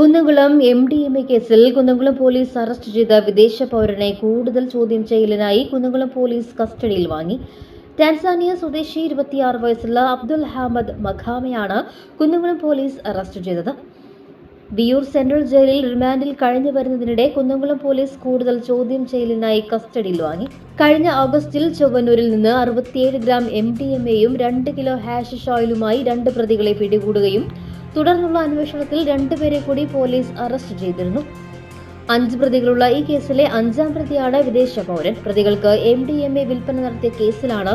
Kunnamkulam M D M A കേസിൽ Kunnamkulam police arrest ചെയ്ത വിദേശ പൗരനെ കൂടുതൽ ചോദ്യം ചെയ്യലിനായി കുന്നംകുളം പോലീസ് കസ്റ്റഡിയിൽ വാങ്ങി. ടാൻസാനിയ സ്വദേശി ഇരുപത്തിയാറ് വയസ്സുള്ള അബ്ദുൽ അഹമ്മദ് മഖാമയാണ് കുന്നംകുളം പോലീസ് അറസ്റ്റ് ചെയ്തത്. വിയൂർ സെൻട്രൽ ജയിലിൽ റിമാൻഡിൽ കഴിഞ്ഞു വരുന്നതിനിടെ കുന്നംകുളം പോലീസ് കൂടുതൽ ചോദ്യം ചെയ്യലിനായി കസ്റ്റഡിയിൽ വാങ്ങി. കഴിഞ്ഞ ഓഗസ്റ്റിൽ ചൊവ്വന്നൂരിൽ നിന്ന് അറുപത്തിയേഴ് ഗ്രാം എം ഡി എം എയും രണ്ട് കിലോ ഹാഷിഷ് ഓയിലുമായി രണ്ട് പ്രതികളെ പിടികൂടുകയും തുടർന്നുള്ള അന്വേഷണത്തിൽ രണ്ടുപേരെ കൂടി പോലീസ് അറസ്റ്റ് ചെയ്തിരുന്നു. അഞ്ച് പ്രതികളുള്ള ഈ കേസിലെ അഞ്ചാം പ്രതിയാണ് വിദേശ പൗരൻ. പ്രതികൾക്ക് എം ഡി എം എ വിൽപ്പന നടത്തിയ കേസിലാണ്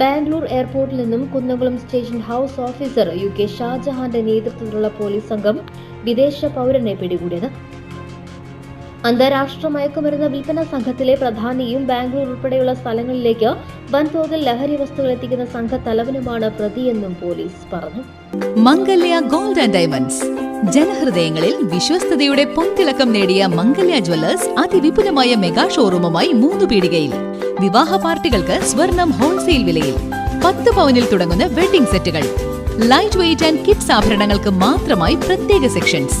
ബാംഗ്ലൂർ എയർപോർട്ടിൽ നിന്നും Kunnamkulam station house officer U K ഷാജഹാന്റെ നേതൃത്വത്തിലുള്ള പോലീസ് സംഘം വിദേശ പൗരനെ പിടികൂടിയത്. അന്താരാഷ്ട്ര മയക്കുമരുന്ന് വിൽപ്പന സംഘത്തിലെ പ്രധാനിയും ബാംഗ്ലൂർ ഉൾപ്പെടെയുള്ള സ്ഥലങ്ങളിലേക്ക് വൻതോതിൽ ലഹരി വസ്തുക്കൾ എത്തിക്കുന്ന സംഘത്തലവനുമാണ് പ്രതിയെന്നും പോലീസ് പറഞ്ഞു. Mangalya gold and diamonds. ജനഹൃദയങ്ങളിൽ വിശ്വസ്തയുടെ പൊൻതിളക്കം നേടിയ മംഗല്യ ജ്വല്ലേഴ്സ് അതിവിപുലമായ മെഗാ ഷോറൂമുമായി മൂന്ന് പീടികയിൽ. വിവാഹ പാർട്ടികൾക്ക് സ്വർണം ഹോൾസെയിൽ വിലയിൽ. പത്ത് പവനിൽ തുടങ്ങുന്ന വെഡിംഗ് സെറ്റുകൾ. ലൈറ്റ് വെയിറ്റ് ആൻഡ് കിഡ്സ് ആഭരണങ്ങൾക്ക് മാത്രമായി പ്രത്യേക സെക്ഷൻസ്